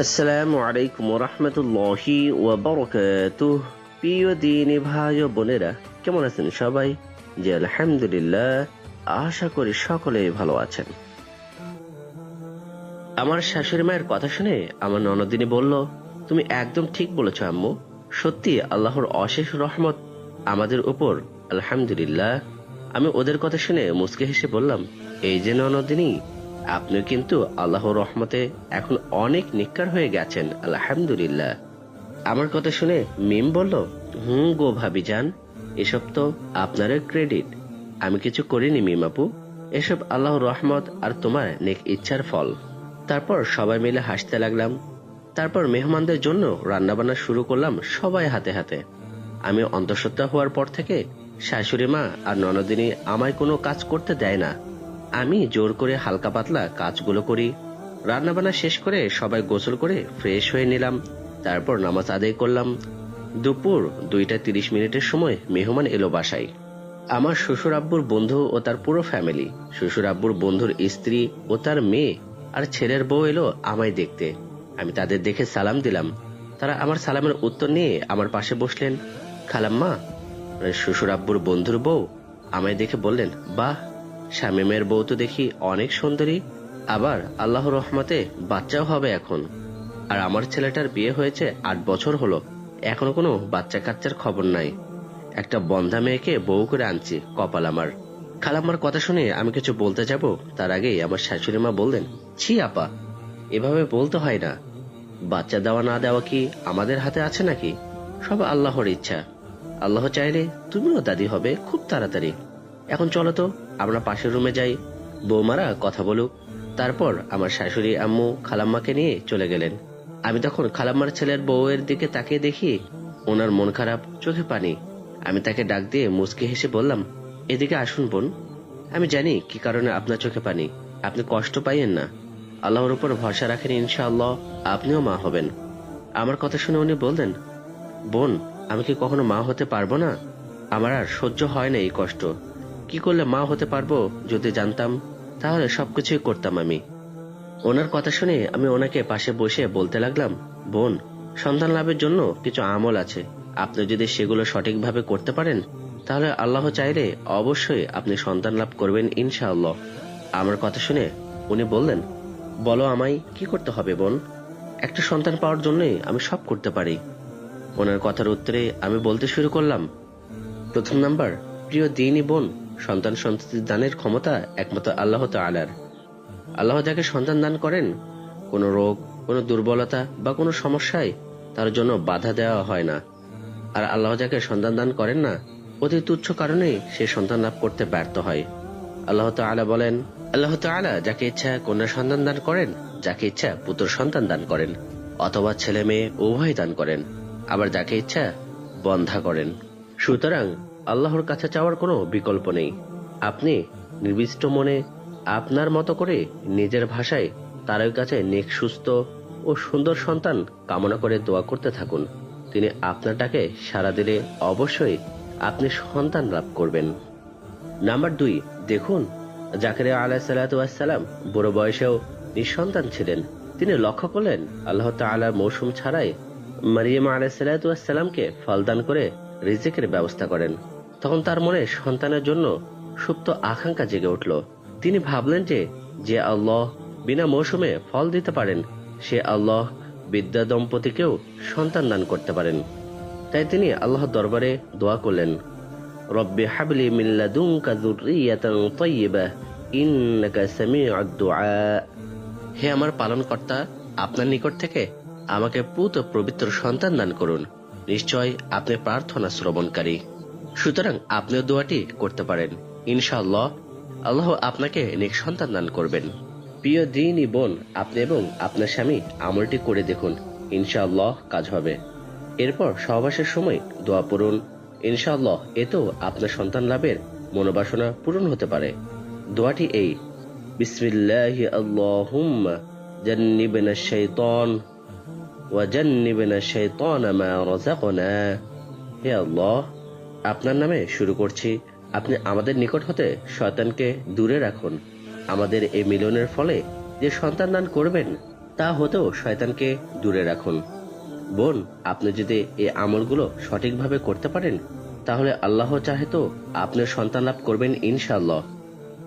আসসালামু আলাইকুম রহমতুল্লাহি ওয়াবারাকাতুহ প্রিয় দিনী ভাই ও বোনেরা, কেমন আছেন সবাই? জি, আলহামদুলিল্লাহ, আশা করি সকলেই ভালো আছেন। আমার শাশুড়ি মায়ের কথা শুনে আমার ননদিনী বলল, তুমি একদম ঠিক বলেছ, আম্মু। সত্যি আল্লাহর অশেষ রহমত আমাদের উপর, আলহামদুলিল্লাহ। আমি ওদের কথা শুনে মুসকে হেসে বললাম, এই যে ননদিনী আপনি কিন্তু আল্লাহর রহমতে এখন অনেক নিকার হয়ে গেছেন, আলহামদুলিল্লাহ। আমার কথা শুনে মিম বলল, হুম গো ভাবি যান এসব তো আপনার ক্রেডিট। আমি কিছু করিনি মিম আপু, এসব আল্লাহর রহমত আর তোমার নেক ইচ্ছার ফল। তারপর সবাই মিলে হাসতে লাগলাম। তারপর মেহমানদের জন্য রান্নাবান্না শুরু করলাম সবাই হাতে হাতে। আমি অন্তঃসত্ত্বা হওয়ার পর থেকে শাশুড়ি মা আর ননদিনী আমায় কোনো কাজ করতে দেয় না। আমি জোর করে হালকা পাতলা কাজগুলো করি। রান্নাবান্না শেষ করে সবাই গোসল করে ফ্রেশ হয়ে নিলাম। তারপর নামাজ আদায় করলাম। দুপুর দুইটা তিরিশ মিনিটের সময় মেহমান এলো বাসায়। আমার শ্বশুর আব্বুর বন্ধু ও তার পুরো ফ্যামিলি, শ্বশুর আব্বুর বন্ধুর স্ত্রী ও তার মেয়ে আর ছেলের বউ এলো আমায় দেখতে। আমি তাদের দেখে সালাম দিলাম। তারা আমার সালামের উত্তর নিয়ে আমার পাশে বসলেন। খালাম্মা, শ্বশুর আব্বুর বন্ধুর বউ আমায় দেখে বললেন, বাহ শামিমের বউ তো দেখি অনেক সুন্দরী, আবার আল্লাহ রহমতে বাচ্চাও হবে এখন। আর আমার ছেলেটার বিয়ে হয়েছে আট বছর হলো, এখনও কোনো বাচ্চা কাচ্চার খবর নাই। একটা বন্ধা মেয়েকে বউ করে আনছি, কপাল আমার। খালাম্মার কথা শুনে আমি কিছু বলতে যাব, তার আগেই আমার শাশুড়ি মা বললেন, ছি আপা, এভাবে বলতে হয় না। বাচ্চা দেওয়া না দেওয়া কি আমাদের হাতে আছে নাকি? সব আল্লাহর ইচ্ছা। আল্লাহ চাইলে তুমিও দাদি হবে খুব তাড়াতাড়ি। এখন চলো তো। আমরা পাশের রুমে যাই। বৌমারা কথা বলুক। তারপর আমার শাশুড়ি, আম্মু, খালাম্মাকে নিয়ে চলে গেলেন। আমি তখন খালাম্মার ছেলের বউয়ের দিকে তাকিয়ে দেখি ওনার মন খারাপ, চোখে পানি। আমি তাকে ডাক দিয়ে মুচকি হেসে বললাম, এদিকে আসুন বোন। আমি জানি কি কারণে আপনার চোখে পানি। আপনি কষ্ট পাইয়েন না। আল্লাহর উপর ভরসা রাখেন ইনশাআল্লাহ, আপনিও মা হবেন। আমার কথা শুনে উনি বললেন, বোন, আমি কি কখনো মা হতে পারব না? আমার আর সহ্য হয় না এই কষ্ট। কি করলে মা হতে পারব যদি জানতাম? তাহলে সবকিছুই করতাম আমি। ওনার কথা শুনে আমি ওনাকে পাশে বসে বলতে লাগলাম, বোন, সন্তান লাভের জন্য কিছু আমল আছে। আপনি যদি সেগুলো সঠিকভাবে করতে পারেন, তাহলে আল্লাহ চাইলে অবশ্যই আপনি সন্তান লাভ করবেন ইনশাআল্লাহ। আমার কথা শুনে উনি বললেন, বলো আমায়, কি করতে হবে বোন? একটা সন্তান পাওয়ার জন্যই আমি সব করতে পারি। ওনার কথার উত্তরে আমি বলতে শুরু করলাম, প্রথম নাম্বার, প্রিয় দিনই বোন সন্তান সন্ততি দানের ক্ষমতা একমাত্র আল্লাহ তালার আল্লাহ যাকে সন্তান দান করেন, কোনো রোগ, কোনো দুর্বলতা বা কোনো সমস্যায় তার জন্য বাধা দেওয়া হয় না। আর আল্লাহ যাকে সন্তান দান করেন না, অতি তুচ্ছ কারণেই সে সন্তান লাভ করতে ব্যর্থ হয়। আল্লাহ তাআলা বলেন, আল্লাহ তাআলা যাকে ইচ্ছা কন্যা সন্তান দান করেন, যাকে ইচ্ছা পুত্র সন্তান দান করেন, অথবা ছেলে মেয়ে উভয় দান করেন, আবার যাকে ইচ্ছা বন্ধা করেন। সুতরাং আল্লাহর কাছে চাওয়ার কোনো বিকল্প নেই। আপনি নির্দিষ্ট মনে আপনার মতো করে নিজের ভাষায় তার কাছে নেক, সুস্থ ও সুন্দর সন্তান কামনা করে দোয়া করতে থাকুন। তিনি আপনারটাকে সারা দিলে অবশ্যই আপনি সন্তান লাভ করবেন। নাম্বার দুই, দেখুন জাকারিয়া আলাহ সাল্লাম বুড়ো বয়সেও নিঃসন্তান ছিলেন। তিনি লক্ষ্য করলেন, আল্লাহ তাআলা মৌসুম ছাড়াই মারিয়াম আলাহ সাল্লামকে ফলদান করে রিজিকের ব্যবস্থা করেন। তখন তার মনে সন্তানের জন্য সুপ্ত আকাঙ্ক্ষা জেগে উঠল। তিনি ভাবলেন যে যে আল্লাহ বিনা মৌসুমে ফল দিতে পারেন, সে আল্লাহ বিদ্যা দম্পতিকেও সন্তান দান করতে পারেন। তাই তিনি আল্লাহ দরবারে দোয়া করলেন, রব্বি হাবলি দুআ। হে আমার পালনকর্তা, আপনার নিকট থেকে আমাকে পুত পবিত্র সন্তান দান করুন। নিশ্চয় আপনি প্রার্থনা শ্রবণকারী। সুতরাং আপনিও দোয়াটি করতে পারেন। ইনশাআল্লাহ, আল্লাহ আপনাকে নেক সন্তান দান করবেন। প্রিয় দিনই বোন, আপনি এবং আপনার স্বামী আমলটি করে দেখুন। ইনশাআল্লাহ কাজ হবে। এরপর সহবাসের সময় দোয়া পড়ুন। ইনশাআল্লাহ এতেও আপনার সন্তান লাভের মনোবাসনা পূরণ হতে পারে। দোয়াটি এই, বিসমিল্লাহ আল্লাহুম্মা জান্নিবনা শাইতান ওয়াজান্নিবনা শাইতান মা রাযাকনা। হে আল্লাহ আপনার নামে শুরু করছি। আপনি আমাদের নিকট হতে শয়তানকে দূরে রাখুন। আমাদের এই মিলনের ফলে যে সন্তান দান করবেন, তা হতেও শয়তানকে দূরে রাখুন। বোন, আপনি যদি এই আমলগুলো সঠিকভাবে করতে পারেন, তাহলে আল্লাহ চাহে তো আপনি সন্তান লাভ করবেন ইনশাআল্লাহ।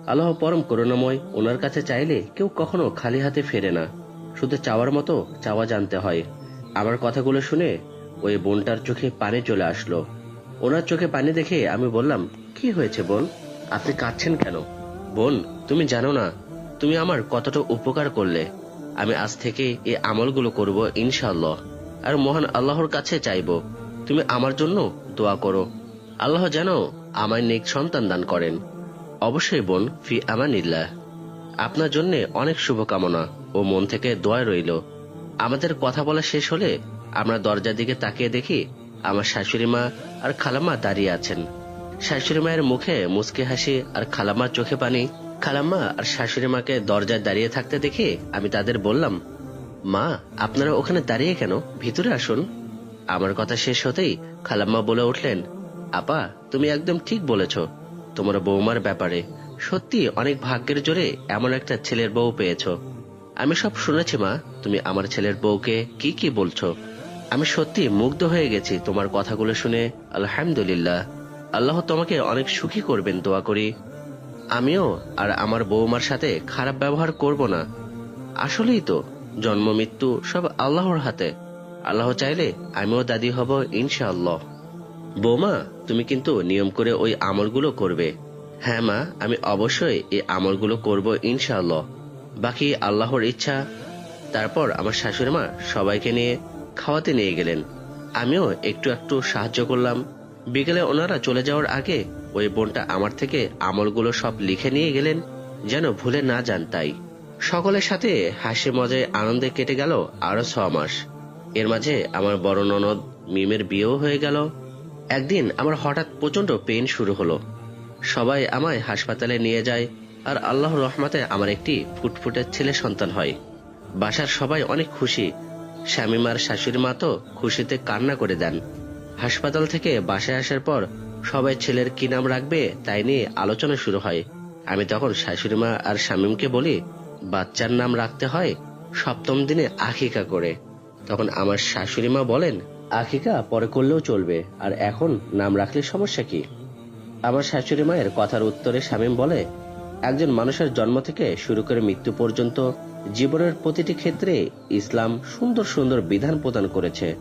আল্লাহ পরম করুণাময় ওনার কাছে চাইলে কেউ কখনো খালি হাতে ফেরে না। শুধু চাওয়ার মতো চাওয়া জানতে হয়। আমার কথাগুলো শুনে ওই বোনটার চোখে পানি চলে আসলো। ওনার চোখে পানি দেখে আমি বললাম, কি হয়েছে বোন? আপনি কাঁদছেন কেন? বোন, তুমি জানো না, তুমি আমার কতটা উপকার করলে। আমি আজ থেকে এই আমলগুলো করব ইনশাআল্লাহ। আর মহান আল্লাহর কাছে চাইব, তুমি আমার জন্য দোয়া করো। আল্লাহ যেন আমার নেক সন্তান দান করেন। অবশ্যই বোন, ফি আমানিল্লাহ। আপনার জন্য অনেক শুভকামনা ও মন থেকে দোয়া রইল। আমাদের কথা বলা শেষ হলে আমরা দরজার দিকে তাকিয়ে দেখি আমার শাশুড়ি মা আর খালাম্মা দাঁড়িয়ে আছেন। শাশুড়ি মায়ের মুখে মুচকি হাসি আর খালাম্মার চোখে পানি। খালাম্মা আর শাশুড়ি মাকে দরজায় দাঁড়িয়ে থাকতে দেখে আমি তাদের বললাম, মা, আপনারা ওখানে দাঁড়িয়ে কেন? ভিতরে আসুন। আমার কথা শেষ হতেই খালাম্মা বলে উঠলেন, আপা, তুমি একদম ঠিক বলেছ। তোমার বৌমার ব্যাপারে সত্যি অনেক ভাগ্যের জোরে এমন একটা ছেলের বউ পেয়েছ। আমি সব শুনেছি মা, তুমি আমার ছেলের বউকে কি কি বলছো? আমি সত্যি মুগ্ধ হয়ে গেছি তোমার কথাগুলো শুনে, আলহামদুলিল্লাহ। আল্লাহ তোমাকে অনেক সুখী করবেন, দোয়া করি। আমিও আর আমার বৌমার সাথে খারাপ ব্যবহার করব না। আসলেই তো, জন্ম, মৃত্যু সব আল্লাহর হাতে। আল্লাহ চাইলে আমিও দাদি হব, ইনশাআল্লাহ। বৌমা, তুমি কিন্তু নিয়ম করে ওই আমলগুলো করবে। হ্যাঁ মা, আমি অবশ্যই এই আমলগুলো করব, ইনশাআল্লাহ। বাকি আল্লাহর ইচ্ছা। তারপর আমার শাশুড়ি মা সবাইকে নিয়ে খাওয়াতে নিয়ে গেলেন। আমিও একটু একটু সাহায্য করলাম। বিকেলে ওনারা চলে যাওয়ার আগে ওই বোনটা আমার থেকে আমলগুলো সব লিখে নিয়ে গেলেন, যেন ভুলে না যান তাই। সকলের সাথে হাসি মজায় আনন্দে কেটে গেল আরও ছ মাস। এর মাঝে আমার বড় ননদ মিমের বিয়েও হয়ে গেল। একদিন আমার হঠাৎ প্রচণ্ড পেন শুরু হলো। সবাই আমায় হাসপাতালে নিয়ে যায় আর আল্লাহর রহমাতে আমার একটি ফুটফুটের ছেলে সন্তান হয়। বাসার সবাই অনেক খুশি শামিমার শাশুড়ি মা তো খুশিতে কান্না করে দেন। হাসপাতাল থেকে বাসায় আসার পর সবাই ছেলের কি নাম রাখবে তাই নিয়ে আলোচনা শুরু হয়। আমি তখন শাশুড়ি মা আর শামিমকে বলি, বাচ্চার নাম রাখতে হয় সপ্তম দিনে আখিকা করে। তখন আমার শাশুড়ি মা বলেন, আখিকা পরে করলেও চলবে, আর এখন নাম রাখলে সমস্যা কি? আমার শাশুড়ি মায়ের কথার উত্তরে শামীম বলে, একজন মানুষের জন্ম থেকে শুরু করে মৃত্যু পর্যন্ত জীবনের প্রতিটি ক্ষেত্রে ইসলাম সুন্দর সুন্দর বিধান প্রদান করেছে।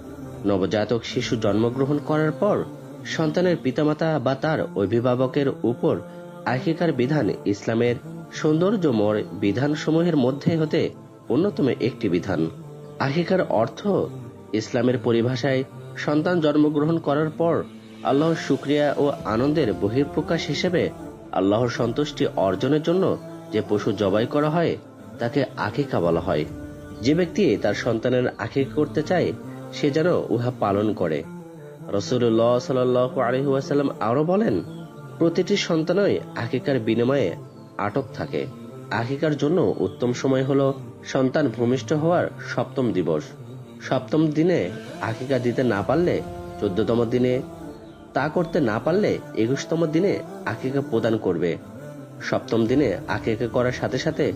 নবজাতক শিশু জন্মগ্রহণ করার পর সন্তানের পিতামাতা বা তার অভিভাবকের উপর আকিকার বিধান ইসলামের সৌন্দর্যময় বিধানসমূহের মধ্যে হতে অন্যতম একটি বিধান। আকিকার অর্থ ইসলামের পরিভাষায় সন্তান জন্মগ্রহণ করার পর আল্লাহর শুক্রিয়া ও আনন্দের বহিঃপ্রকাশ হিসেবে আল্লাহর সন্তুষ্টি অর্জনের জন্য যে পশু জবাই করা হয় তাকে আকিকা বলা হয়। যে ব্যক্তি তার সন্তানের আকিকা করতে চায়, সে যেন উহা পালন করে। রসুল্লাহ সাল আলহিহাসাল্লাম আরও বলেন, প্রতিটি সন্তানই আকিকার বিনিময়ে আটক থাকে। আকিকার জন্য উত্তম সময় হল সন্তান ভূমিষ্ঠ হওয়ার সপ্তম দিবস। সপ্তম দিনে আকিকা দিতে না পারলে চোদ্দতম দিনে, তা করতে না পারলে একুশতম দিনে আকিকা প্রদান করবে। সপ্তম দিনে আকিকা করার সাথে সাথে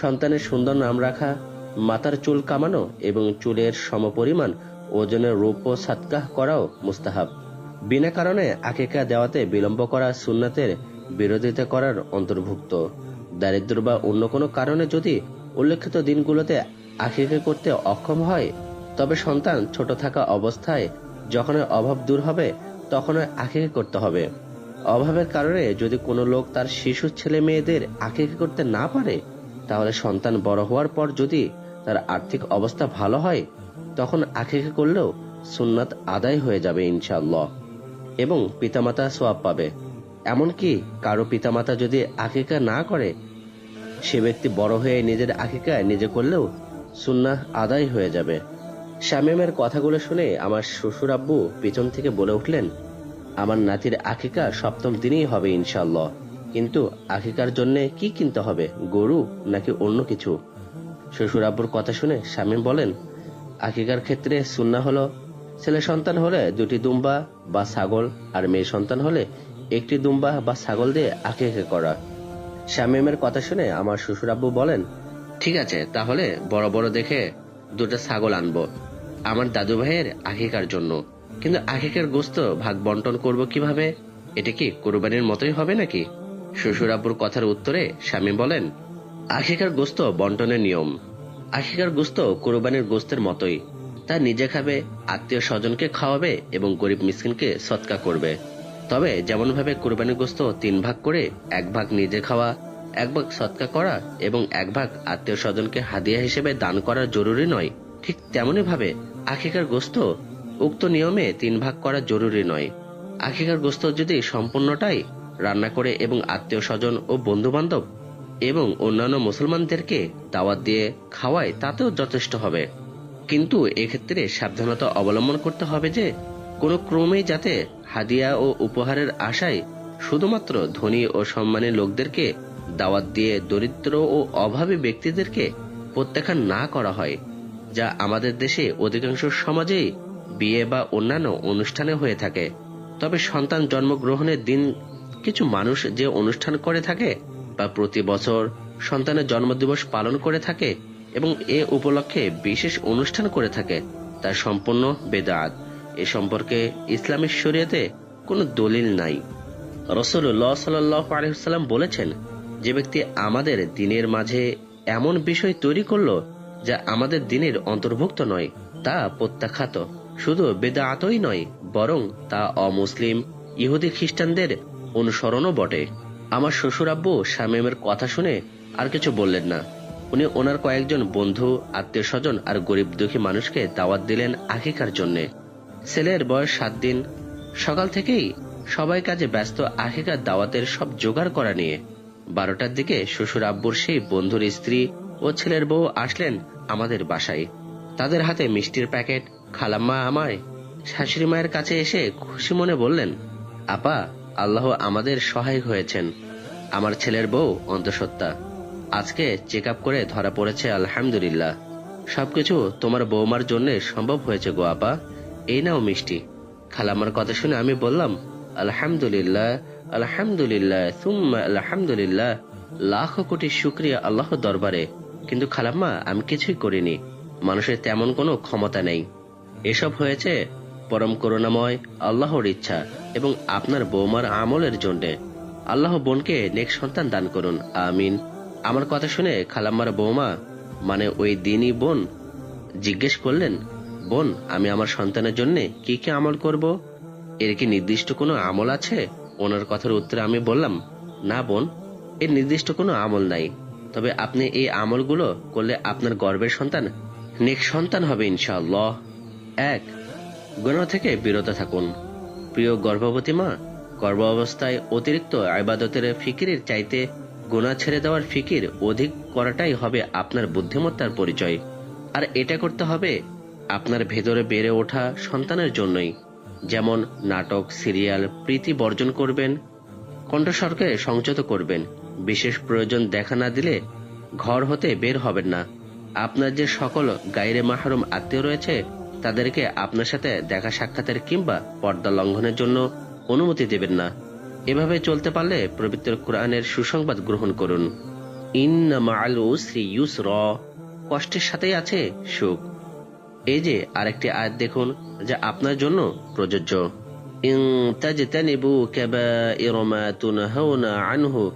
সন্তানের সুন্দর নাম রাখা মাথার চুল কামানো এবং চুলের সমপরিমাণ ওজনের রৌপ্য সাতকাহ করাও মুস্তাহাব। বিনা কারণে আকিকা দেওয়াতে বিলম্ব করা সুন্নাতের বিরোধিতা করার অন্তর্ভুক্ত। দারিদ্র বা অন্য কোনো কারণে যদি উল্লেখিত দিনগুলোতে আকিকা করতে অক্ষম হয়, তবে সন্তান ছোট থাকা অবস্থায় যখন অভাব দূর হবে, তখন আকিকা করতে হবে। অভাবের কারণে যদি কোনো লোক তার শিশু, ছেলে, মেয়েদের আকিকা করতে না পারে তাহলে সন্তান বড় হওয়ার পর যদি তার আর্থিক অবস্থা ভালো হয়, তখন আকিকা করলেও সুন্নাত আদায় হয়ে যাবে ইনশাল্লাহ এবং পিতামাতা সোয়াব পাবে। এমনকি কারও পিতামাতা যদি আকিকা না করে, সে ব্যক্তি বড় হয়ে নিজের আকিকা নিজে করলেও সুন্নাহ আদায় হয়ে যাবে। শামীমের কথাগুলো শুনে আমার শ্বশুর আব্বু পিছন থেকে বলে উঠলেন, আমার নাতির আকিকা সপ্তম দিনেই হবে ইনশাল্লাহ কিন্তু আকিকার জন্য কি কিনতে হবে, গরু নাকি অন্য কিছু? শ্বশুর আব্বুর কথা শুনে শামীম বলেন আকিকার ক্ষেত্রে সুন্না হলো ছেলে সন্তান হলে দুটি দুম্বা বা ছাগল আর মেয়ে সন্তান হলে একটি দুম্বা বা ছাগল দিয়ে আকিকা করা। শামীমের কথা শুনে আমার শ্বশুর আব্বু বলেন, ঠিক আছে, তাহলে বড় বড় দেখে দুটো ছাগল আনব। আমার দাদু ভাইয়ের আখিকার জন্য। কিন্তু আখিকার গোস্ত ভাগ বন্টন করব কীভাবে? এটা কি কোরবানির মতোই হবে নাকি? শ্বশুর আব্বুর কথার উত্তরে স্বামী বলেন, আখিকার গোস্ত বন্টনের নিয়ম। আখিকার গোস্ত কোরবানির গোস্তের মতোই। তা নিজে খাবে, আত্মীয় স্বজনকে খাওয়াবে এবং গরিব মিসকিনকে সৎকা করবে। তবে যেমনভাবে কোরবানির গোস্ত তিন ভাগ করে, এক ভাগ নিজে খাওয়া, এক ভাগ সৎকা করা এবং এক ভাগ আত্মীয় স্বজনকে হাদিয়া হিসেবে দান করা জরুরি নয়, ঠিক তেমনই ভাবে আখিকার গোস্ত উক্ত নিয়মে তিন ভাগ করা জরুরি নয়। আখিকার গোস্ত যদি সম্পূর্ণটাই রান্না করে এবং আত্মীয় স্বজন ও বন্ধু বান্ধব এবং অন্যান্য মুসলমানদেরকে দাওয়াত দিয়ে খাওয়ায় তাতেও যথেষ্ট হবে। কিন্তু এক্ষেত্রে সাবধানতা অবলম্বন করতে হবে যে, কোনো ক্রমেই যাতে হাদিয়া ও উপহারের আশায় শুধুমাত্র ধনী ও সম্মানী লোকদেরকে দাওয়াত দিয়ে দরিদ্র ও অভাবী ব্যক্তিদেরকে প্রত্যাখ্যান না করা হয়, যা আমাদের দেশে অধিকাংশ সমাজেই বিয়ে বা অন্যান্য অনুষ্ঠানে হয়ে থাকে। তবে সন্তান জন্মগ্রহণের দিন কিছু মানুষ যে অনুষ্ঠান করে থাকে বা প্রতি বছর সন্তানের জন্মদিবস পালন করে থাকে এবং এ উপলক্ষে বিশেষ অনুষ্ঠান করে থাকে, তা সম্পূর্ণ বেদাত। এ সম্পর্কে ইসলামের শরীয়তে কোনো দলিল নাই। রসুল্লাহ সাল্লাহ আলহিসাল্লাম বলেছেন, যে ব্যক্তি আমাদের দিনের মাঝে এমন বিষয় তৈরি করল যা আমাদের দিনের অন্তর্ভুক্ত নয়, তা প্রত্যাখ্যাত। শুধু বেদাতই নয়, বরং তা অমুসলিম, ইহুদি খ্রিস্টানদের অনুসরণও বটে। আমার শ্বশুর আব্বু শামীমের কথা শুনে আর কিছু বললেন না। উনি ওনার কয়েকজন বন্ধু আত্মীয় স্বজন আর গরিব দুঃখী মানুষকে দাওয়াত দিলেন আকিকার জন্য। ছেলের বয়স সাত দিন। সকাল থেকেই সবাই কাজে ব্যস্ত আকিকার দাওয়াতের সব জোগাড় করা নিয়ে। বারোটার দিকে শ্বশুর আব্বুর সেই বন্ধুর স্ত্রী ও ছেলের বউ আসলেন আমাদের বাসায়। তাদের হাতে মিষ্টির প্যাকেট, খালাম্মা আমায়, শাশুড়ি মায়ের কাছে এসে খুশি মনে বললেন, আপা আল্লাহ আমাদের সহায় হয়েছেন। আমার ছেলের বউ অন্তঃসত্ত্বা। আজকে চেক করে ধরা পড়েছে, আলহামদুলিল্লাহ। সবকিছু তোমার বৌমার জন্য সম্ভব হয়েছে গো আপা। এই নাও মিষ্টি। খালামার কথা শুনে আমি বললাম, আলহামদুলিল্লাহ আলহামদুলিল্লাহ, সুম্মা আলহামদুলিল্লাহ। লাখ কোটি শুক্রিয়া আল্লাহ দরবারে। কিন্তু খালাম্মা, আমি কিছুই করিনি। মানুষের তেমন কোনো ক্ষমতা নেই। এসব হয়েছে পরম করুণাময়, আল্লাহর ইচ্ছা এবং আপনার বৌমার আমলের জন্য। আল্লাহ বোনকে নেক সন্তান দান করুন, আমিন। আমার কথা শুনে খালাম্মার বৌমা মানে ওই দিনই বোন, জিজ্ঞেস করলেন, বোন, আমি আমার সন্তানের জন্য কি কি আমল করব? এর কি নির্দিষ্ট কোনো আমল আছে? ওনার কথার উত্তরে আমি বললাম, না বোন, এর নির্দিষ্ট কোনো আমল নাই। তবে আপনি এই আমলগুলো করলে আপনার গর্বের সন্তান, নেক সন্তান হবে ইনশাআল্লাহ। এক গুনাহ থেকে বিরত থাকুন। প্রিয় গর্ভবতী মা গর্ভ অবস্থায় অতিরিক্ত আইবাদতের ফিকিরের চাইতে গোনা ছেড়ে দেওয়ার ফিকির অধিক করাটাই হবে আপনার বুদ্ধিমত্তার পরিচয়। আর এটা করতে হবে আপনার ভেতরে বেড়ে ওঠা সন্তানের জন্যই। যেমন নাটক, সিরিয়াল, প্রীতি বর্জন করবেন, কণ্ঠস্বরকে সংযত করবেন। বিশেষ প্রয়োজন দেখা না দিলে ঘর হতে বের হবেন না। আপনার যে সকল গাইরে মাহরুম আত্মীয় রয়েছে তাদেরকে আপনার সাথে দেখা সাক্ষাতের কিংবা পর্দা লঙ্ঘনের জন্য অনুমতি দেবেন না। এভাবে চলতে পারলে পবিত্র কোরআনের সুসংবাদ গ্রহণ করুন। কষ্টের সাথেই আছে সুখ। এই যে আরেকটি আয়াত দেখুন, যা আপনার জন্য প্রযোজ্য। আনহু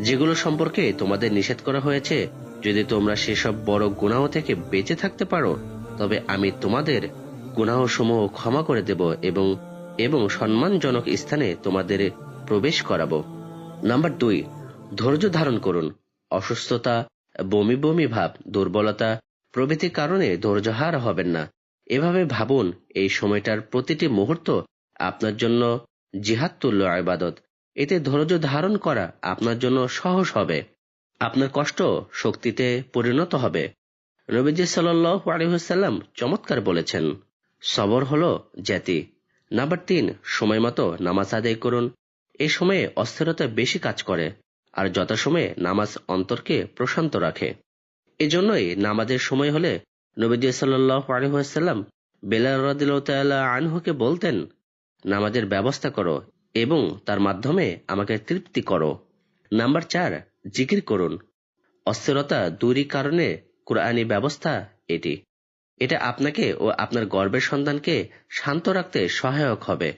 যেগুলো সম্পর্কে তোমাদের নিষেধ করা হয়েছে, যদি তোমরা সেসব বড় গুনাহ থেকে বেঁচে থাকতে পারো, তবে আমি তোমাদের গুনাহ সমূহ ক্ষমা করে দেব এবং এবং সম্মানজনক স্থানে তোমাদের প্রবেশ করাবো। নাম্বার দুই, ধৈর্য ধারণ করুন। অসুস্থতা, বমি বমি ভাব, দুর্বলতা প্রভৃতির কারণে ধৈর্যহার হবেন না। এভাবে ভাবুন, এই সময়টার প্রতিটি মুহূর্ত আপনার জন্য জিহাদ তুল্য আবাদত। এতে ধৈর্য ধারণ করা আপনার জন্য সহজ হবে। আপনার কষ্ট শক্তিতে পরিণত হবে। নবীজি সাল্লাহ আলহিহাল্লাম চমৎকার বলেছেন, সবর হল জ্যাতি। নাম্বার তিন, সময় মতো নামাজ আদায় করুন। এ সময়ে অস্থিরতা বেশি কাজ করে আর যথাসময়ে নামাজ অন্তরকে প্রশান্ত রাখে। এজন্যই নামাজের সময় হলে নবীজি সাল্লাহ আলহিহাল্লাম বেলাল রদিল্লা আনহুকে বলতেন, নামাজের ব্যবস্থা করো এবং তার মাধ্যমে আমাকে তৃপ্তি করো। নাম্বার চার, জিকির করুন। অস্থিরতা দূরী কারণে কোরআনী ব্যবস্থা এটি। এটা আপনাকে ও আপনার গর্বের সন্তানকে শান্ত রাখতে সহায়ক হবে।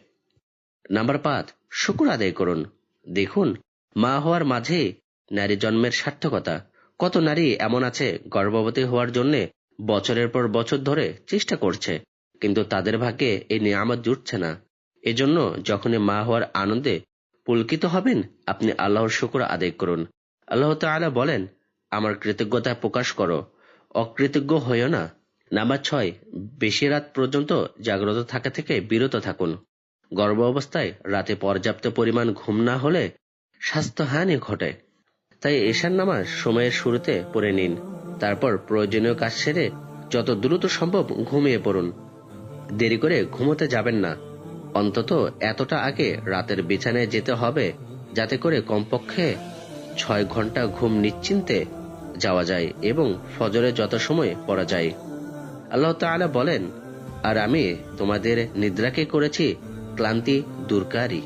নাম্বার পাঁচ, শুকুর আদায় করুন। দেখুন, মা হওয়ার মাঝে নারী জন্মের সার্থকতা। কত নারী এমন আছে গর্ভবতী হওয়ার জন্য বছরের পর বছর ধরে চেষ্টা করছে, কিন্তু তাদের ভাগ্যে এই নিয়ামত জুটছে না। এজন্য যখনই মা হওয়ার আনন্দে পুলকিত হবেন, আপনি আল্লাহর শুকুর আদায় করুন। আল্লাহ তাআলা বলেন, আমার কৃতজ্ঞতা প্রকাশ করো। অকৃতজ্ঞ হইও না। নাম্বার ছয়, বেশি রাত পর্যন্ত জাগ্রত থাকা থেকে বিরত থাকুন। গর্ভ অবস্থায় রাতে পর্যাপ্ত পরিমাণ ঘুম না হলে স্বাস্থ্যহানি ঘটে। তাই এশার নামাজ সময়ের শুরুতে পড়ে নিন। তারপর প্রয়োজনীয় কাজ সেরে যত দ্রুত সম্ভব ঘুমিয়ে পড়ুন। দেরি করে ঘুমোতে যাবেন না। অন্তত এতটা আগে রাতের বিছানায় যেতে হবে, যাতে করে কমপক্ষে ছয় ঘণ্টা ঘুম নিশ্চিন্তে যাওয়া যায় এবং ফজরে যত সময় পড়া যায়। আল্লাহ তাআলা বলেন, আর আমি তোমাদের নিদ্রাকে করেছি ক্লান্তি দূরকারী।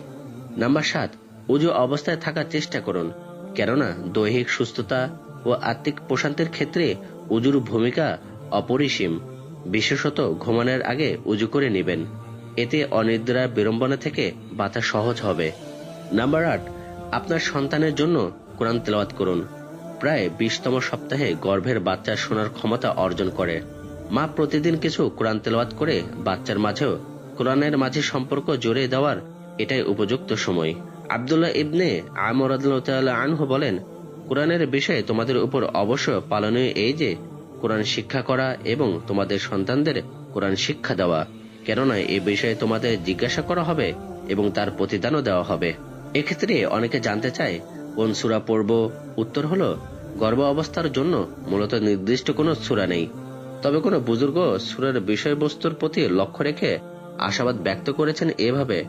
নাম্বার সাত, উজু অবস্থায় থাকার চেষ্টা করুন, কেননা দৈহিক সুস্থতা ও আত্মিক প্রশান্তির ক্ষেত্রে উজুর ভূমিকা অপরিসীম। বিশেষত ঘুমানোর আগে উজু করে নেবেন। এতে অনিদ্রা বিড়ম্বনা থেকে বাঁচা সহজ হবে। নাম্বার আট, আপনার সন্তানের জন্য কোরআন তেলাওয়াত করুন। প্রায় বিশতম সপ্তাহে গর্ভের বাচ্চা শোনার ক্ষমতা অর্জন করে। মা প্রতিদিন কিছু কোরআন তেলাওয়াত করে বাচ্চার মাঝেও কোরআনের মাঝে সম্পর্ক জোরে দেওয়ার এটাই উপযুক্ত সময়। আবদুল্লাহ ইবনে আমর আনহু বলেন, কোরআনের বিষয়ে তোমাদের উপর অবশ্য পালনীয় এই যে, কোরআন শিক্ষা করা এবং তোমাদের সন্তানদের কোরআন শিক্ষা দেওয়া। কেননা এ বিষয়ে তোমাদের জিজ্ঞাসা করা হবে এবং তার প্রতিদানও দেওয়া হবে। এক্ষেত্রে অনেকে জানতে চায়, কোন সুরা পড়ব? উত্তর হলো গর্ভ অবস্থার জন্য মূলত নির্দিষ্ট কোনো সুরা নেই। তবে কোনো বুজুর্গ সুরের বিষয়বস্তুর প্রতি লক্ষ্য রেখে আশাবাদ ব্যক্ত করেছেন এভাবে।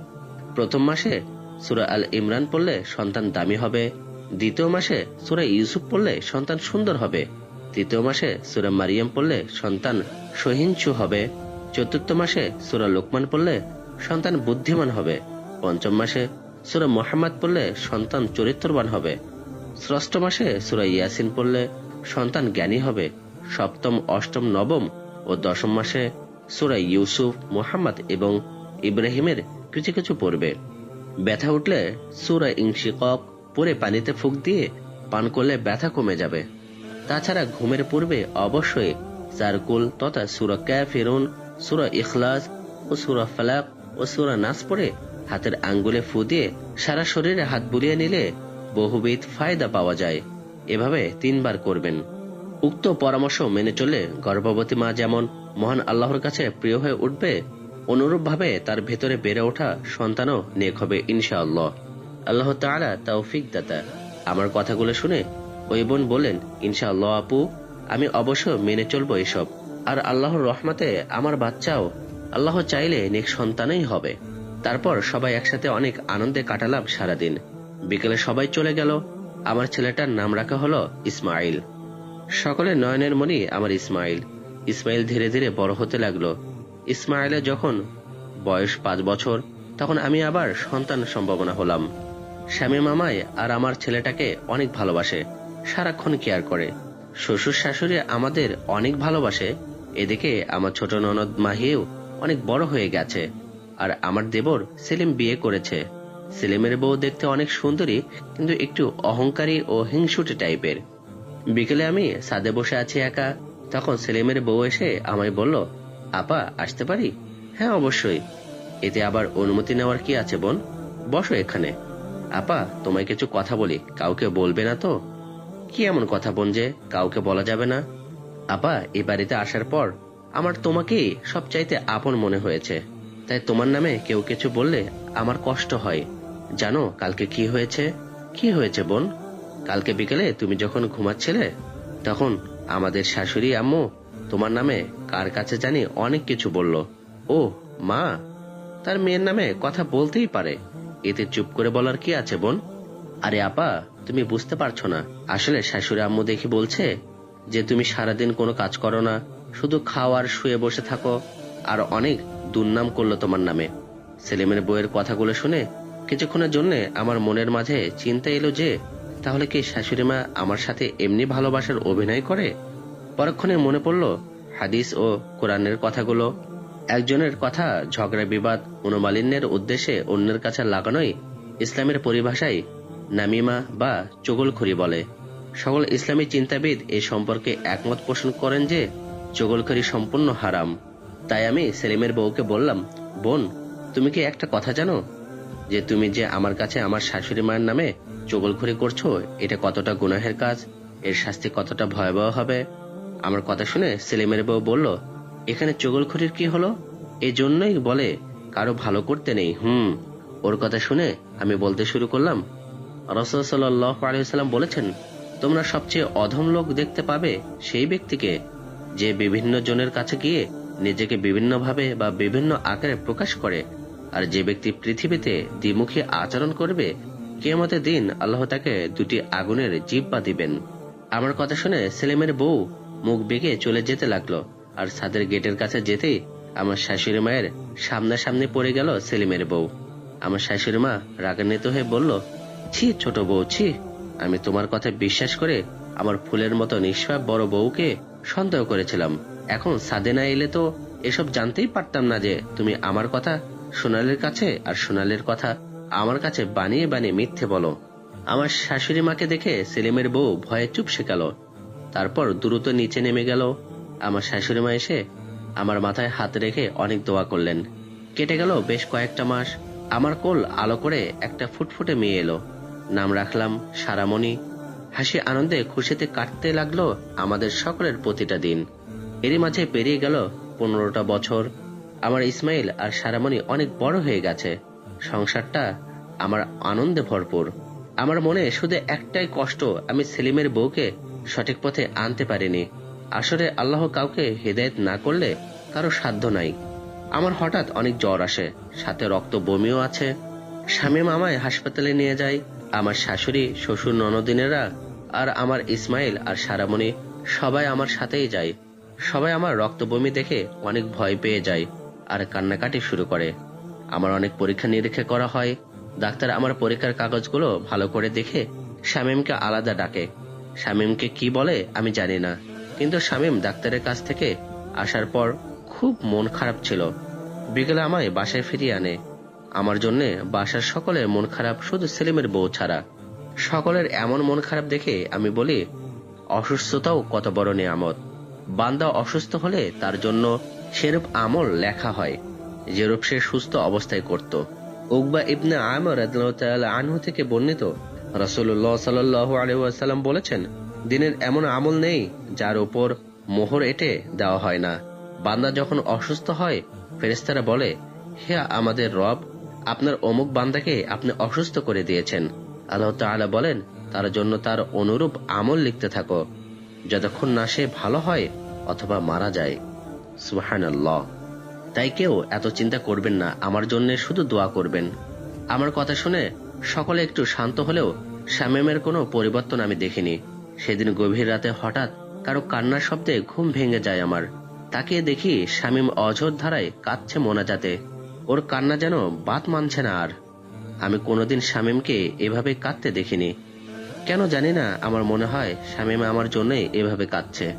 প্রথম মাসে সুরা আল ইমরান পড়লে সন্তান দামি হবে। দ্বিতীয় মাসে সুরা ইউসুফ পড়লে সন্তান সুন্দর হবে। তৃতীয় মাসে সুরা মারিয়াম পড়লে সন্তান সহিংসু হবে। চতুর্থ মাসে সুরা লোকমান পড়লে সন্তান বুদ্ধিমান হবে। পঞ্চম মাসে সুরা মোহাম্মদ পড়লে সন্তান চরিত্রবান হবে। ষষ্ঠ মাসে সুরা ইয়াসিন পড়লে সন্তান জ্ঞানী হবে। সপ্তম, অষ্টম, নবম ও দশম মাসে সুরা ইউসুফ, মোহাম্মদ এবং ইব্রাহিমের কিছু কিছু পড়বে। ব্যথা উঠলে সুরা ইংশিকক পরে পানিতে ফুক দিয়ে পান করলে ব্যথা কমে যাবে। তাছাড়া ঘুমের পূর্বে অবশ্যই চারকুল তথা সুরা ক্যাফিরুন সুরা ইখলাস ও সুরা ফালাক ও সুরা নাস পড়ে হাতের আঙ্গুলে ফু দিয়ে সারা শরীরে হাত বুলিয়ে নিলে বহুবিধ ফায়দা পাওয়া যায়। এভাবে তিনবার করবেন। উক্ত পরামর্শ মেনে চলে গর্ভবতী মা যেমন মহান আল্লাহর কাছে প্রিয় হয়ে উঠবে, অনুরূপভাবে তার ভেতরে বেড়ে ওঠা সন্তানও নেক হবে ইনশাআল্লাহ। আল্লাহ তাআলা তৌফিক দাতা। আমার কথাগুলো শুনে ওই বোন বলেন ইনশাআল্লাহ আপু, আমি অবশ্য মেনে চলবো এসব। আর আল্লাহর রহমাতে আমার বাচ্চাও আল্লাহ চাইলে নেক সন্তানই হবে। তারপর সবাই একসাথে অনেক আনন্দে কাটালাম সারাদিন। বিকেলে সবাই চলে গেল। আমার ছেলেটার নাম রাখা হলো ইসমাইল। সকলে নয়নের মনি আমার ইসমাইল। ইসমাইল ধীরে ধীরে বড় হতে লাগল। ইসমাইলের যখন বয়স পাঁচ বছর, তখন আমি আবার সন্তান সম্ভাবনা হলাম। স্বামী মামাই আর আমার ছেলেটাকে অনেক ভালোবাসে, সারাক্ষণ কেয়ার করে। শ্বশুর শাশুড়ি আমাদের অনেক ভালোবাসে এদিকে আমার ছোট ননদ মাহিও অনেক বড় হয়ে গেছে, আর আমার দেবর সেলিম বিয়ে করেছে। সেলিমের বউ দেখতে অনেক সুন্দরী, কিন্তু একটু অহংকারী ও হিংসুটে টাইপের। বিকেলে আমি সাদে বসে আছি একা, তখন সেলিমের বউ এসে আমায় বলল, আপা, আসতে পারি? হ্যাঁ অবশ্যই। এতে আবার অনুমতি নেওয়ার কি আছে, বোন? বসো এখানে। আপা, তোমায় কিছু কথা বলি, কাউকে বলবে না তো? কি এমন কথা, বোন যে? কাউকে বলা যাবে না? আপা এ বাড়িতে আসার পর আমার তোমাকেই সবচাইতে আপন মনে হয়েছে। তাই তোমার নামে কেউ কিছু বললে আমার কষ্ট হয়। জানো, কালকে কি হয়েছে? কি হয়েছে, বোন? কালকে বিকেলে তুমি যখন ঘুমাচ্ছিলে, তখন আমাদের শাশুড়ি আম্মু তোমার নামে কার কাছে জানি অনেক কিছু বলল। ও, মা, তার মেয়ের নামে কথা বলতেই পারে। এতে চুপ করে বলার কি আছে, বোন? আরে আপা তুমি বুঝতে পারছ না। আসলে শাশুড়ি আম্মু দেখি বলছে যে তুমি সারাদিন কোনো কাজ করো না, শুধু খাওয়ার শুয়ে বসে থাকো, আর অনেক দুর্নাম করল তোমার নামে। সেলিমের বইয়ের কথাগুলো শুনে কিছুক্ষণের জন্য আমার মনের মাঝে চিন্তা এলো যে, তাহলে কি শাশুড়ি মা আমার সাথে এমনি ভালোবাসার অভিনয় করে? পরক্ষণে মনে পড়ল, হাদিস ও কোরআনের কথাগুলো, একজনের কথা ঝগড়া, বিবাদ, অনুমালিন্যের উদ্দেশ্যে অন্যের কাছে লাগানোই ইসলামের পরিভাষায় নামিমা বা চগলখড়ি বলে। সকল ইসলামী চিন্তাবিদ এ সম্পর্কে একমত পোষণ করেন যে চগলখড়ি সম্পূর্ণ হারাম। তাই আমি সেলিমের বউকে বললাম, বোন, তুমি কি একটা কথা জানো? যে তুমি যে আমার কাছে আমার শাশুড়ি মায়ের নামে চগলখড়ি করছ, এটা কতটা গুনাহের কাজ? এর শাস্তি কতটা ভয়াবহ হবে? আমার কথা শুনে সেলিমের বউ বলল, এখানে চগলখড়ির কি হলো? এই জন্যই বলে, কারও ভালো করতে নেই, হুম। ওর কথা শুনে আমি বলতে শুরু করলাম রসদ সাল্লাহ আলিয়াল্লাম বলেছেন তোমরা সবচেয়ে অধম লোক দেখতে পাবে সেই ব্যক্তিকে যে বিভিন্ন জনের কাছে গিয়ে নিজেকে বিভিন্নভাবে বা বিভিন্ন আকারে প্রকাশ করে। আর যে ব্যক্তি পৃথিবীতে দ্বিমুখী আচরণ করবে, কেয়ামতের দিন আল্লাহ তাকে দুটি আগুনের জিব্বা দিবেন। আমার কথা শুনে সেলিমের বউ মুখ বেঁকে চলে যেতে লাগল, আর ছাদের গেটের কাছে যেতেই আমার শাশুড়ি মায়ের সামনাসামনি পড়ে গেল সেলিমের বউ। আমার শাশুড়ি মা রাগান্বিত হয়ে বলল, ছি, ছোট বউ, ছি। আমি তোমার কথা বিশ্বাস করে আমার ফুলের মতো নিষ্পাপ বড় বউকে সন্দেহ করেছিলাম। এখন সাদেনা এলে তো এসব জানতেই পারতাম না যে তুমি আমার কথা সোনালের কাছে আর সোনালের কথা আমার কাছে বানিয়ে বানিয়ে মিথ্যে বলো। আমার শাশুড়ি মাকে দেখে সেলিমের বউ ভয়ে চুপ গেল তারপর দ্রুত নিচে নেমে গেল। আমার শাশুড়ি মা এসে আমার মাথায় হাত রেখে অনেক দোয়া করলেন। কেটে গেল বেশ কয়েকটা মাস। আমার কোল আলো করে একটা ফুটফুটে মেয়ে এলো। নাম রাখলাম সারামণি। হাসি আনন্দে খুশিতে কাটতে লাগল আমাদের সকলের প্রতিটা দিন। এরই মাঝে পেরিয়ে গেল পনেরোটা বছর। আমার ইসমাইল আর সারামণি অনেক বড় হয়ে গেছে। সংসারটা আমার আনন্দে ভরপুর। আমার মনে শুধু একটাই কষ্ট, আমি সেলিমের বউকে সঠিক পথে আনতে পারিনি। আসলে আল্লাহ কাউকে হেদায়েত না করলে কারও সাধ্য নাই। আমার হঠাৎ অনেক জ্বর আসে, সাথে রক্ত বমিও আছে। স্বামী মামায় হাসপাতালে নিয়ে যায় আমার শাশুড়ি, শ্বশুর ননদিনেরা আর আমার ইসমাইল আর সারামণি সবাই আমার সাথেই যায়। সবাই আমার রক্ত বমি দেখে অনেক ভয় পেয়ে যায় আর কান্নাকাটি শুরু করে। আমার অনেক পরীক্ষা নিরীক্ষা করা হয়। ডাক্তার আমার পরীক্ষার কাগজগুলো ভালো করে দেখে শামীমকে আলাদা ডাকে। শামীমকে কি বলে আমি জানি না, কিন্তু শামীম ডাক্তারের কাছ থেকে আসার পর খুব মন খারাপ ছিল। বিকেলে আমায় বাসায় ফিরিয়ে আনে। আমার জন্য বাসার সকলের মন খারাপ শুধু সেলিমের বউ ছাড়া। সকলের এমন মন খারাপ দেখে আমি বলি, অসুস্থতাও কত বড় নিয়ামত। বান্দা অসুস্থ হলে তার জন্য সেরূপ আমল লেখা হয়, যেরূপ সে সুস্থ অবস্থায় করত। উকবা ইবনে আমর আনহু থেকে বর্ণিত রসুল্লাহ সাল্লাহ আলহাম বলেছেন, দিনের এমন আমল নেই যার উপর মোহর এটে দেওয়া হয় না। বান্দা যখন অসুস্থ হয় ফেরেস্তারা বলে, হে আমাদের রব আপনার অমুক বান্দাকে আপনি অসুস্থ করে দিয়েছেন। আল্লাহ তাআলা বলেন, তার জন্য তার অনুরূপ আমল লিখতে থাকো। যতক্ষণ না সে ভালো হয় অথবা মারা যায়। সুহান তাই কেউ এত চিন্তা করবেন না, আমার জন্য শুধু দোয়া করবেন। আমার কথা শুনে সকলে একটু শান্ত হলেও শামেমের কোনো পরিবর্তন আমি দেখিনি। সেদিন গভীর রাতে হঠাৎ কারও কান্নার শব্দে ঘুম ভেঙে যায় আমার। তাকে দেখি শামীম অঝোর ধারায় কাঁদছে মোনাজাতে। ওর কান্না যেন বাত মানছে না আর। আমি কোনোদিন শামীমকে এভাবে কাঁদতে দেখিনি। কেন জানি না, আমার মনে হয় শামীম আমার জন্যই এভাবে কাঁদছে।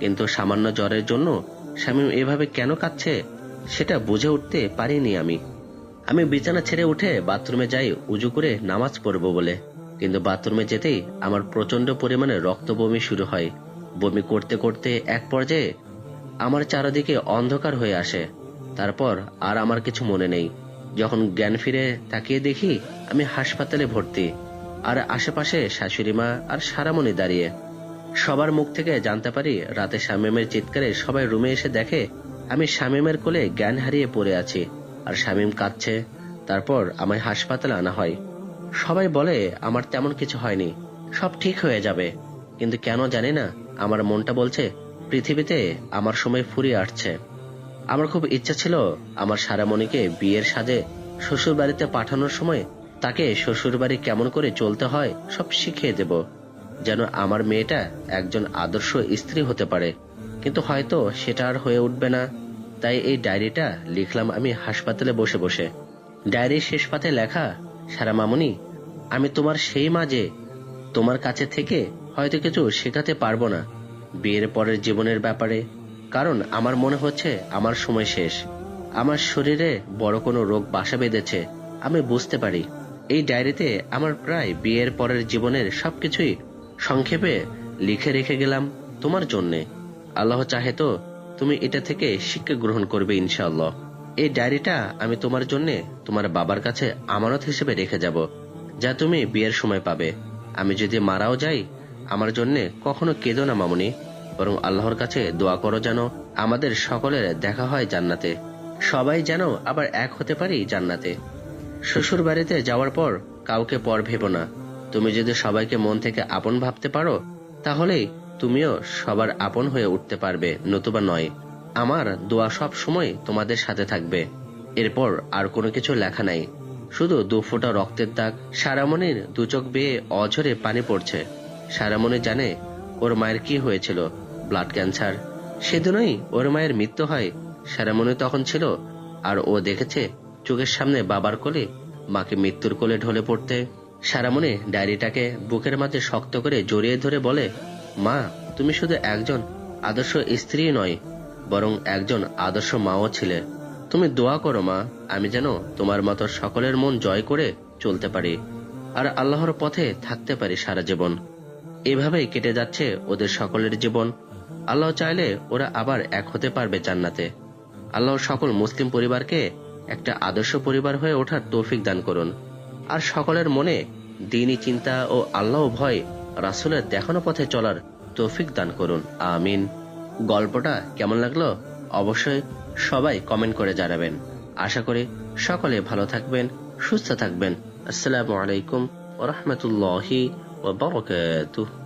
কিন্তু সামান্য জ্বরের জন্য শামীম এভাবে কেন কাঁদছে, সেটা বুঝে উঠতে পারিনি আমি। আমি বিছানা ছেড়ে উঠে বাথরুমে যাই উজু করে নামাজ পড়ব বলে। কিন্তু বাথরুমে যেতেই আমার প্রচণ্ড পরিমাণে রক্ত বমি শুরু হয়। বমি করতে করতে এক পর্যায়ে আমার চারদিকে অন্ধকার হয়ে আসে। তারপর আর আমার কিছু মনে নেই। যখন জ্ঞান ফিরে তাকিয়ে দেখি, আমি হাসপাতালে ভর্তি, আর আশেপাশে শাশুড়ি মা আর সারামণি দাঁড়িয়ে। সবার মুখ থেকে জানতে পারি, রাতে শামীমের চিৎকারে সবাই রুমে এসে দেখে, আমি শামীমের কোলে জ্ঞান হারিয়ে পড়ে আছি, আর শামীম কাঁদছে, তারপর আমায় হাসপাতালে আনা হয়। সবাই বলে, আমার তেমন কিছু হয়নি, সব ঠিক হয়ে যাবে। কিন্তু কেন জানি না, আমার মনটা বলছে, পৃথিবীতে আমার সময় ফুরিয়ে আসছে। আমার খুব ইচ্ছা ছিল আমার সারামণিকে বিয়ের সাজে শ্বশুর বাড়িতে পাঠানোর সময় তাকে শ্বশুর বাড়ি কেমন করে চলতে হয় সব শিখিয়ে দেব, যেন আমার মেয়েটা একজন আদর্শ স্ত্রী হতে পারে। কিন্তু হয়তো সেটা আর হয়ে উঠবে না। তাই এই ডায়েরিটা লিখলাম আমি হাসপাতালে বসে বসে। ডায়েরির শেষ পাতে লেখা সারা মামুনি আমি তোমার সেই মাঝে তোমার কাছে থেকে হয়তো কিছু শেখাতে পারব না। বিয়ের পরের জীবনের ব্যাপারে কারণ আমার মনে হচ্ছে আমার সময় শেষ। আমার শরীরে বড় কোনো রোগ বাসা বেঁধেছে, আমি বুঝতে পারি। এই ডায়েরিতে আমার প্রায় বিয়ের পরের জীবনের সবকিছুই সংক্ষেপে লিখে রেখে গেলাম তোমার জন্যে। আল্লাহ চাহে তো তুমি এটা থেকে শিক্ষা গ্রহণ করবে ইনশাআল্লাহ। এই ডায়েরিটা আমি তোমার জন্যে তোমার বাবার কাছে আমানত হিসেবে রেখে যাব, যা তুমি বিয়ের সময় পাবে। আমি যদি মারাও যাই, আমার জন্যে কখনো কেঁদো না মামুনি। বরং আল্লাহর কাছে দোয়া করো যেন আমাদের সকলের দেখা হয় জান্নাতে। সবাই যেন আবার এক হতে পারি জান্নাতে। শ্বশুর বাড়িতে যাওয়ার পর কাউকে পর ভেবো না। তুমি যদি সবাইকে মন থেকে আপন ভাবতে পারো তাহলেই তুমিও সবার আপন হয়ে উঠতে পারবে, নতুবা নয়। আমার দোয়া সব সময় তোমাদের সাথে থাকবে। এরপর আর কোনো কিছু লেখা নাই। শুধু দু ফোঁটা রক্তের দাগ সারামনির দু চোখ বেয়ে অঝরে পানি পড়ছে। সারামনি জানে ওর মায়ের কি হয়েছিল। ব্লাড ক্যান্সার সেদিনই ওর মায়ের মৃত্যু হয়। সারামণি তখন ছিল, আর ও দেখেছে চোখের সামনে বাবার কোলে মাকে মৃত্যুর কোলে ঢলে পড়তে। সারামণি ডায়েরিটাকে বুকের মাঝে শক্ত করে জড়িয়ে ধরে বলে, মা, তুমি শুধু একজন আদর্শ স্ত্রী নয়, বরং একজন আদর্শ মাও ছিলে। তুমি দোয়া করো মা, আমি যেন তোমার মতো সকলের মন জয় করে চলতে পারি, আর আল্লাহর পথে থাকতে পারি সারা জীবন। এভাবেই কেটে যাচ্ছে ওদের সকলের জীবন। আল্লাহ চাইলে ওরা আবার এক হতে পারবে জান্নাতে। আল্লাহ সকল মুসলিম পরিবারকে একটা আদর্শ পরিবার হয়ে ওঠার তৌফিক দান করুন। আর সকলের মনে দিনই চিন্তা ও আল্লাহ ভয় রাসুলের দেখানো পথে চলার তৌফিক দান করুন। আমিন। গল্পটা কেমন লাগল? অবশ্যই সবাই কমেন্ট করে জানাবেন। আশা করি সকলে ভালো থাকবেন, সুস্থ থাকবেন। আসসালামু আলাইকুম ওরহমতুল্লাহি ওবরকাতুহ